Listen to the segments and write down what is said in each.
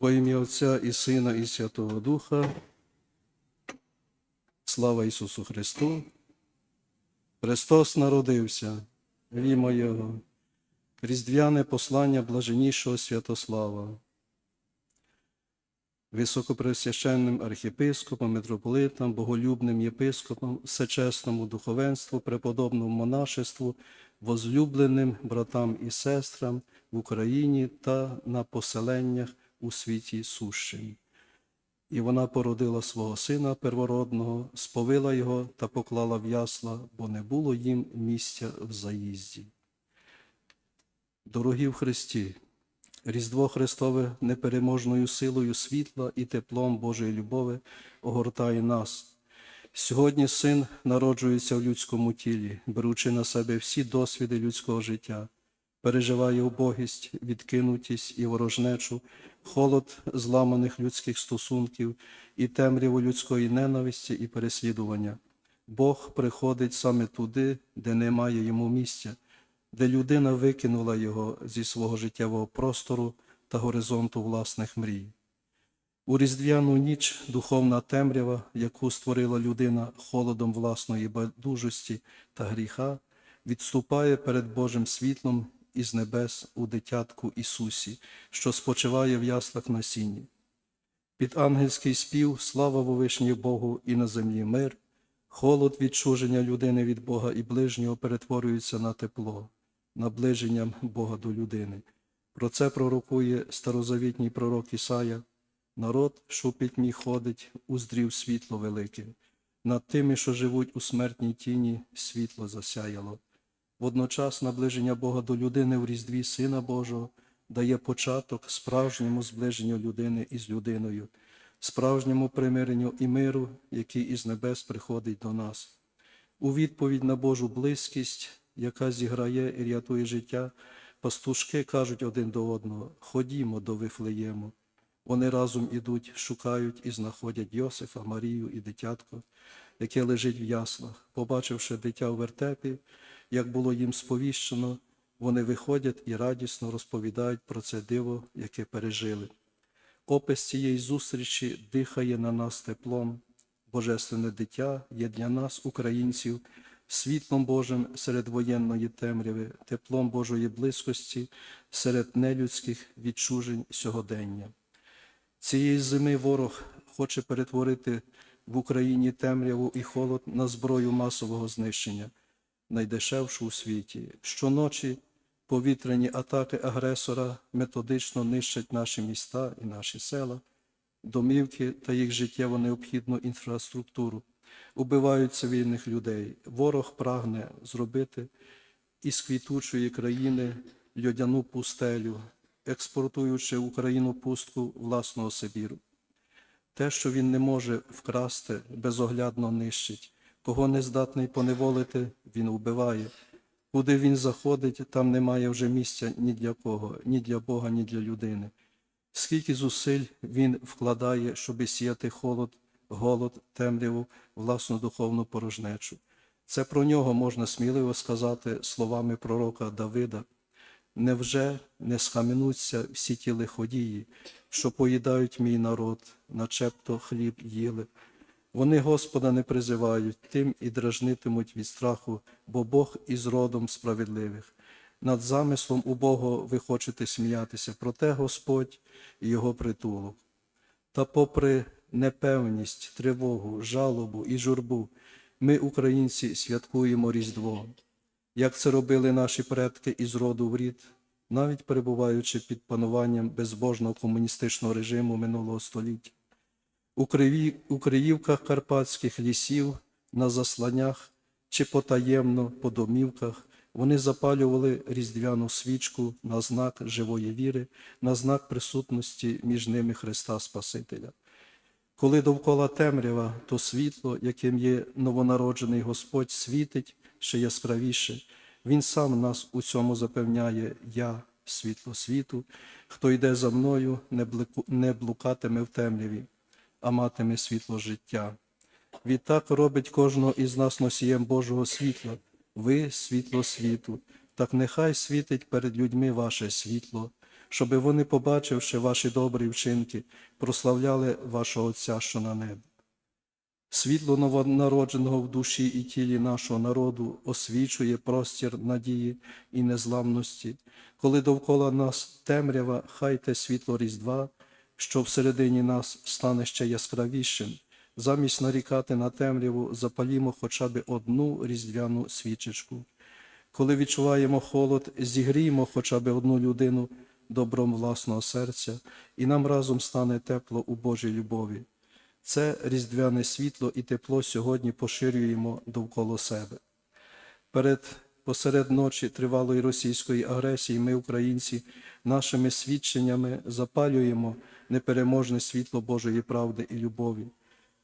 Во ім'я Отця і Сина, і Святого Духа. Слава Ісусу Христу. Христос народився, вімо Його. Різдвяне послання блаженнішого Святослава. Високопресвященним архіпископом, митрополитам, боголюбним єпископом, всечесному духовенству, преподобному монашеству, возлюбленим братам і сестрам в Україні та на поселеннях у світі сущим. І вона породила свого сина первородного, сповила його та поклала в ясла, бо не було їм місця в заїзді. Дорогі в Христі, Різдво Христове непереможною силою світла і теплом Божої любові огортає нас. Сьогодні син народжується в людському тілі, беручи на себе всі досвіди людського життя, переживає убогість, відкинутість і ворожнечу, холод зламаних людських стосунків і темряву людської ненависті і переслідування. Бог приходить саме туди, де немає йому місця, де людина викинула його зі свого життєвого простору та горизонту власних мрій. У різдвяну ніч духовна темрява, яку створила людина холодом власної байдужості та гріха, відступає перед Божим світлом із небес у дитятку Ісусі, що спочиває в яслах на сіні. Під ангельський спів слава Вовишній Богу і на землі мир, холод відчуження людини від Бога і ближнього перетворюється на тепло, наближенням Бога до людини. Про це пророкує старозавітній пророк Ісая. Народ, що пітьмі ходить, уздрів світло велике. Над тими, що живуть у смертній тіні, світло засяяло. Водночас наближення Бога до людини в різдві Сина Божого дає початок справжньому зближенню людини із людиною, справжньому примиренню і миру, який із небес приходить до нас. У відповідь на Божу близькість, яка зіграє і рятує життя, пастушки кажуть один до одного: Ходімо до Вифлеєму. Вони разом ідуть, шукають і знаходять Йосифа, Марію і дитятко, яке лежить в яслах. Побачивши дитя у вертепі, як було їм сповіщено, вони виходять і радісно розповідають про це диво, яке пережили. Опис цієї зустрічі дихає на нас теплом. Божественне дитя є для нас, українців, світлом Божим серед воєнної темряви, теплом Божої близькості серед нелюдських відчужень сьогодення. Цієї зими ворог хоче перетворити в Україні темряву і холод на зброю масового знищення, найдешевшу у світі. Щоночі повітряні атаки агресора методично нищать наші міста і наші села, домівки та їх життєво необхідну інфраструктуру, убивають цивільних людей. Ворог прагне зробити із квітучої країни льодяну пустелю, експортуючи в Україну пустку власного Сибіру. Те, що він не може вкрасти, безоглядно нищить. Кого не здатний поневолити, він вбиває. Куди він заходить, там немає вже місця ні для кого, ні для Бога, ні для людини. Скільки зусиль він вкладає, щоби сіяти холод, голод, темряву, власну духовну порожнечу. Це про нього можна сміливо сказати словами пророка Давида. Невже не схаменуться всі ті лиходії, що поїдають мій народ, начебто хліб їли? Вони Господа не призивають, тим і дражнитимуть від страху, бо Бог із родом справедливих. Над замислом убого ви хочете сміятися, проте Господь і Його притулок. Та попри непевність, тривогу, жалобу і журбу, ми, українці, святкуємо Різдво як це робили наші предки із роду в рід, навіть перебуваючи під пануванням безбожного комуністичного режиму минулого століття. У, криївках карпатських лісів, на засланнях чи потаємно по домівках вони запалювали різдвяну свічку на знак живої віри, на знак присутності між ними Христа Спасителя. Коли довкола темрява, то світло, яким є новонароджений Господь, світить ще яскравіше. Він сам нас у цьому запевняє Я, світло світу, хто йде за мною, не блукатиме в темряві, а матиме світло життя. Відтак робить кожного із нас носієм Божого світла, ви світло світу, так нехай світить перед людьми ваше світло, щоби вони, побачивши ваші добрі вчинки, прославляли вашого Отця, що на небі. Світло новонародженого в душі і тілі нашого народу освічує простір надії і незламності. Коли довкола нас темрява, хай те світло Різдва, що всередині нас стане ще яскравішим. Замість нарікати на темряву, запалімо хоча б одну різдвяну свічечку. Коли відчуваємо холод, зігріємо хоча б одну людину добром власного серця, і нам разом стане тепло у Божій любові. Це різдвяне світло і тепло сьогодні поширюємо довкола себе. Перед посеред ночі тривалої російської агресії ми, українці, нашими свідченнями запалюємо непереможне світло Божої правди і любові.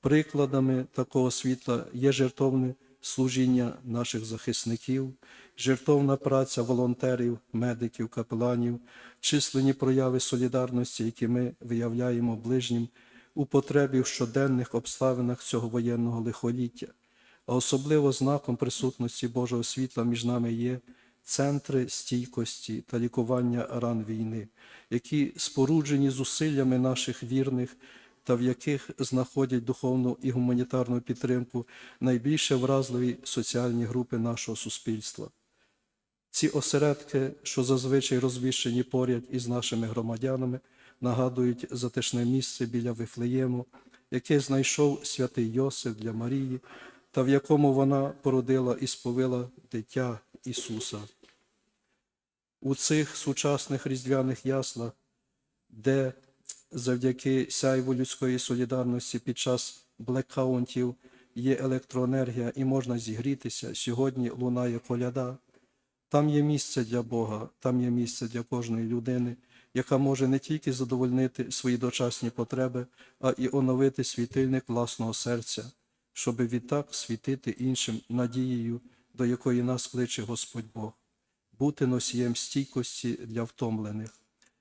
Прикладами такого світла є жертовне служіння наших захисників, жертовна праця волонтерів, медиків, капеланів, численні прояви солідарності, які ми виявляємо ближнім у потребі в щоденних обставинах цього воєнного лихоліття. А особливо знаком присутності Божого світла між нами є центри стійкості та лікування ран війни, які споруджені зусиллями наших вірних та в яких знаходять духовну і гуманітарну підтримку найбільше вразливі соціальні групи нашого суспільства. Ці осередки, що зазвичай розміщені поряд із нашими громадянами, нагадують затишне місце біля Вифлеєму, яке знайшов святий Йосиф для Марії, та в якому вона породила і сповила дитя Ісуса. У цих сучасних різдвяних яслах, де завдяки сяйву людської солідарності під час блекаунтів є електроенергія і можна зігрітися, сьогодні лунає коляда. Там є місце для Бога, там є місце для кожної людини, яка може не тільки задовольнити свої дочасні потреби, а і оновити світильник власного серця, щоби відтак світити іншим надією, до якої нас кличе Господь Бог, бути носієм стійкості для втомлених.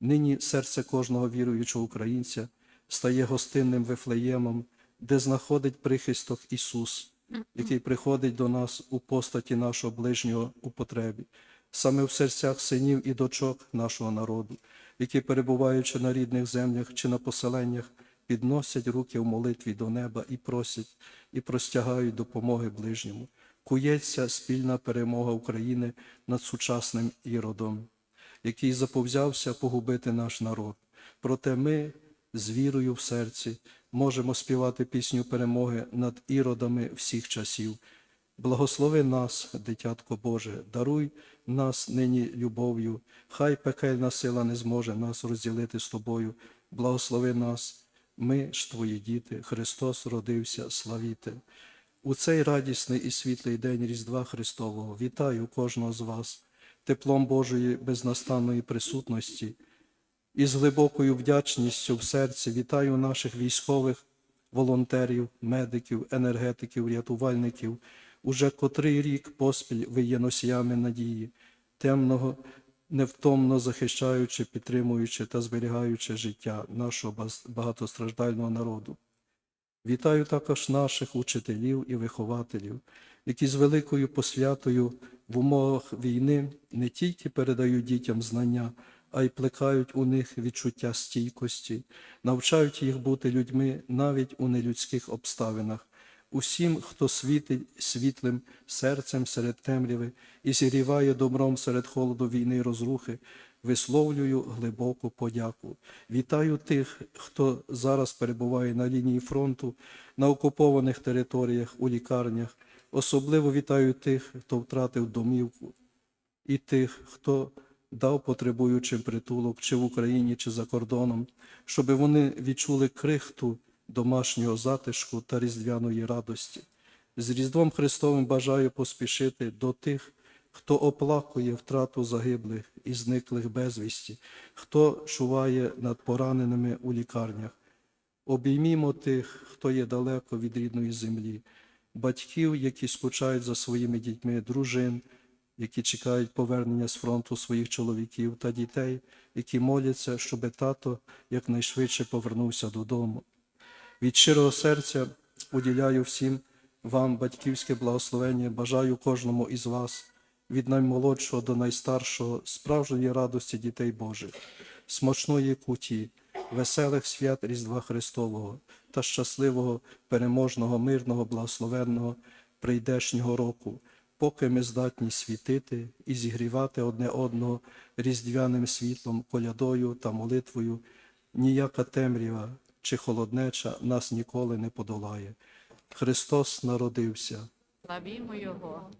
Нині серце кожного віруючого українця стає гостинним вифлеємом, де знаходить прихисток Ісус, який приходить до нас у постаті нашого ближнього у потребі, саме в серцях синів і дочок нашого народу, які, перебуваючи на рідних землях чи на поселеннях, підносять руки в молитві до неба і просять, і простягають допомоги ближньому. Кується спільна перемога України над сучасним іродом який заповзявся погубити наш народ. Проте ми з вірою в серці можемо співати пісню перемоги над іродами всіх часів. Благослови нас, дитятко Боже, даруй нас нині любов'ю, хай пекельна сила не зможе нас розділити з тобою. Благослови нас, ми ж твої діти, Христос родився, славіте. У цей радісний і світлий день Різдва Христового вітаю кожного з вас теплом Божої безнастанної присутності і з глибокою вдячністю в серці вітаю наших військових, волонтерів, медиків, енергетиків, рятувальників. Уже котрий рік поспіль ви є носіями надії, темного, невтомно захищаючи, підтримуючи та зберігаючи життя нашого багатостраждального народу. Вітаю також наших учителів і вихователів, які з великою посвятою в умовах війни не тільки передають дітям знання, а й плекають у них відчуття стійкості, навчають їх бути людьми навіть у нелюдських обставинах, усім, хто світить світлим серцем серед темряви і зігріває добром серед холоду війни й розрухи, висловлюю глибоку подяку. Вітаю тих, хто зараз перебуває на лінії фронту, на окупованих територіях, у лікарнях. Особливо вітаю тих, хто втратив домівку, і тих, хто дав потребуючим притулок чи в Україні, чи за кордоном, щоб вони відчули крихту домашнього затишку та різдвяної радості. З Різдвом Христовим бажаю поспішити до тих, хто оплакує втрату загиблих і зниклих безвісті, хто чуває над пораненими у лікарнях. Обіймімо тих, хто є далеко від рідної землі батьків, які скучають за своїми дітьми, дружин, які чекають повернення з фронту своїх чоловіків та дітей, які моляться, щоб тато якнайшвидше повернувся додому. Від щирого серця уділяю всім вам батьківське благословення, бажаю кожному із вас, від наймолодшого до найстаршого, справжньої радості дітей Божих. смачної куті, веселих свят Різдва Христового та щасливого, переможного, мирного, благословенного прийдешнього року, поки ми здатні світити і зігрівати одне одного різдвяним світлом, колядою та молитвою, ніяка темрява чи холоднеча нас ніколи не подолає. Христос народився. Славімо Його.